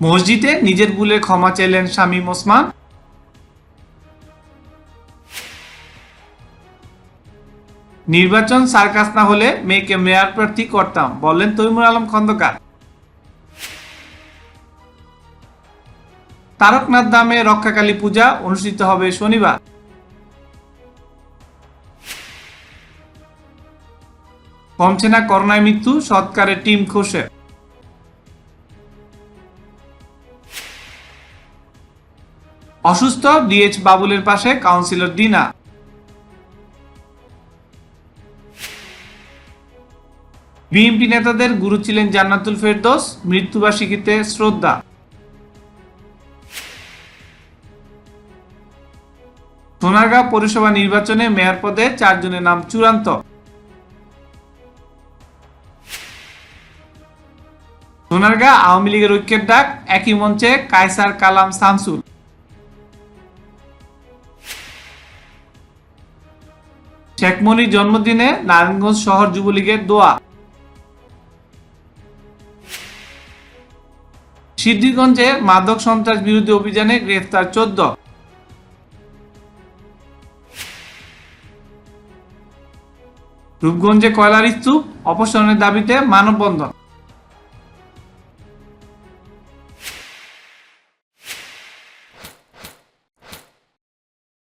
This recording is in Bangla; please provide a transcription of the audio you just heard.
মসজিদে নিজের ভুলে ক্ষমা চাইলেন শামীম ওসমান। নির্বাচন সার্কাস না হলে মেয়েকে মেয়র প্রার্থী করতাম, বললেন তৈমুর আলম খন্দকার। তারকনাথ দামে রক্ষাকালী পূজা অনুষ্ঠিত হবে শনিবার। কমছে না করোনায় মৃত্যু সৎকারে টিম খোসে। অসুস্থ ডিএচ বাবুলের পাশে কাউন্সিলর ডিনা। বিএনপি নেতাদের গুরু ছিলেন জান্নাতুল ফেরদৌস মৃত্যুবার্ষিকীতে শ্রদ্ধা। সোনারগাঁ পৌরসভা নির্বাচনে মেয়র পদে চারজনের নাম চূড়ান্ত। সোনারগাঁ আওয়ামী লীগের ঐক্যের ডাক একই মঞ্চে কায়সার কালাম শামসুল শেখ মনির জন্মদিনে নারায়ণগঞ্জ শহর যুবলীগের দোয়া। সিদ্ধিগঞ্জে মাদক সন্ত্রাস বিরোধী অভিযানে গ্রেফতার চোদ্দ। রূপগঞ্জে কয়লার স্তূপ, অপসারণের দাবিতে মানববন্ধন।